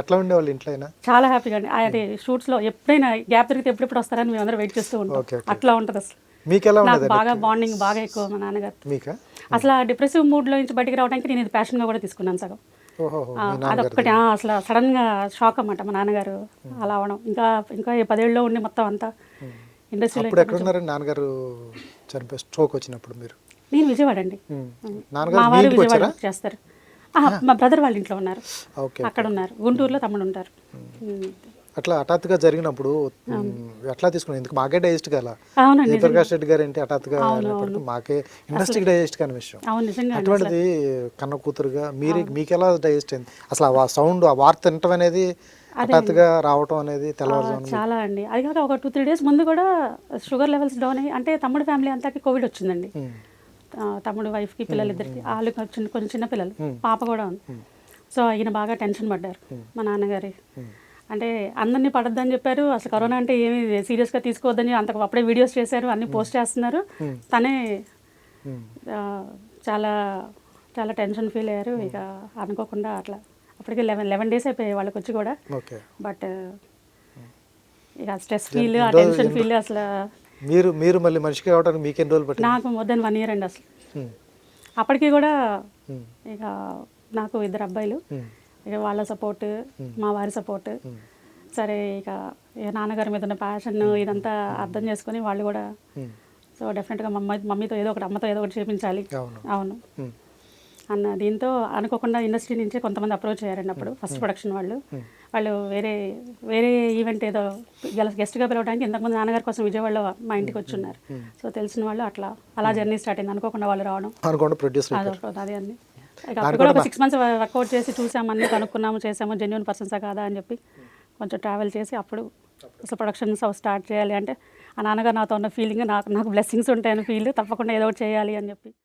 ఎట్లా ఉండేవాళ్ళు ఇంట్లో అయినా చాలా హ్యాపీగా అండి అది షూట్స్లో ఎప్పుడైనా గ్యాప్ దొరికితే ఎప్పుడెప్పుడు వస్తారని మేము అందరం వెయిట్ చేస్తూ ఉంటాం. అట్లా ఉంటుంది అసలు. మీకు ఎలా నాకు బాగా బాండింగ్ బాగా ఎక్కువ మా నాన్నగారు. మీకా? అసలు డిప్రెసివ్ మూడ్లో నుంచి బయటికి రావడానికి నేను ఇది ప్యాషన్గా కూడా తీసుకున్నాను సగం. అదొక్కటి అసలు సడన్గా షాక్ అన్నమాట మా నాన్నగారు అలా అవడం. ఇంకా ఇంకా పదేళ్ళలో ఉండి మొత్తం అంతా ఇండస్ట్రీలో ఇప్పుడు ఎక్కడ ఉన్నారండి నాన్నగారు చనిపోయి స్ట్రోక్ వచ్చినప్పుడు మీరు. నేను విజయవాడ అండి. మా వారు విజయవాడ చేస్తారు. మా బ్రదర్ వాళ్ళ ఇంట్లో ఉన్నారు. ఓకే అక్కడ ఉన్నారు గుంటూరులో తమ్ముడు ఉంటారు. అట్లా హఠాత్తుగా జరిగినప్పుడు ఎట్లా తీసుకున్నాం ఎందుకు మాకే డైజెస్ట్ కదా? అవునండి జయప్రకాష్ రెడ్డి గారు ఏంటి హఠాత్తుగా మాకే ఇండస్ట్రీకి డైజెస్ట్ కాని విషయం. అటువంటిది కన్న కూతురుగా మీరు మీకు ఎలా డైజెస్ట్ అయింది? అసలు ఆ సౌండ్ ఆ వార్త వినటం అనేది హఠాత్తుగా రావటం అనేది తెల్లవారుజామున చాలా అండి. అది కాక ఒక టూ త్రీ డేస్ ముందు కూడా షుగర్ లెవెల్స్ డౌన్ అయ్యి అంటే తమ్ముడు ఫ్యామిలీ అంతాకి కోవిడ్ వచ్చిందండి. తమ్ముడు వైఫ్కి పిల్లలు ఇద్దరికి వాళ్ళకి చిన్న కొంచెం చిన్న పిల్లలు. పాప కూడా ఉంది. సో ఈయన బాగా టెన్షన్ పడ్డారు మా నాన్నగారి. అంటే అందరినీ పడద్దని చెప్పారు. అసలు కరోనా అంటే ఏమి సీరియస్గా తీసుకోవద్దని అంత అప్పుడే వీడియోస్ చేశారు అన్ని పోస్ట్ చేస్తున్నారు. తనే చాలా చాలా టెన్షన్ ఫీల్ అయ్యారు. ఇక అనుకోకుండా అట్లా అప్పటికి లెవెన్ లెవెన్ డేస్ అయిపోయాయి వాళ్ళకి వచ్చి కూడా. బట్ ఇక స్ట్రెస్ ఫీల్ ఆ టెన్షన్ ఫీల్ అసలు మీరు మీరు మళ్ళీ మనిషికి కావడానికి మీకు ఎన్ని రోజులు పట్టింది? నాకు మోర్ దెన్ వన్ ఇయర్ అండి అసలు. అప్పటికి కూడా ఇక నాకు ఇద్దరు అబ్బాయిలు. ఇక వాళ్ళ సపోర్ట్ మా వారి సపోర్ట్ సరే ఇక నాన్నగారి మీద ఉన్న ప్యాషన్ ఇదంతా అర్థం చేసుకొని వాళ్ళు కూడా. సో డెఫినెట్గా మమ్మీ మమ్మీతో ఏదో ఒకటి అమ్మతో ఏదో ఒకటి చేపించాలి. అవును. అన్న దీంతో అనుకోకుండా ఇండస్ట్రీ నుంచే కొంతమంది అప్రోచ్ అయ్యారండి అప్పుడు ఫస్ట్ ప్రొడక్షన్ వాళ్ళు. వాళ్ళు వేరే వేరే ఈవెంట్ ఏదో గెస్ట్గా పిలవడానికి ఇంతకుముందు నాన్నగారి కోసం విజయవాడలో మా ఇంటికి వచ్చి ఉన్నారు సో తెలిసిన వాళ్ళు అట్లా అలా జర్నీ స్టార్ట్ అయింది. అనుకోకుండా వాళ్ళు రావడం. అదే అండి అప్పుడు కూడా ఒక సిక్స్ మంత్స్ వర్కౌట్ చేసి చూసాము అన్ని కనుక్కున్నాము చేసాము జెన్యున్ పర్సన్సా కాదా అని చెప్పి కొంచెం ట్రావెల్ చేసి అప్పుడు అసలు ప్రొడక్షన్స్ స్టార్ట్ చేయాలి అంటే ఆ నాన్నగారు నాతో ఉన్న ఫీలింగ్ నాకు నాకు బ్లెస్సింగ్స్ ఉంటాయని ఫీల్ తప్పకుండా ఏదో ఒకటి చేయాలి అని చెప్పి.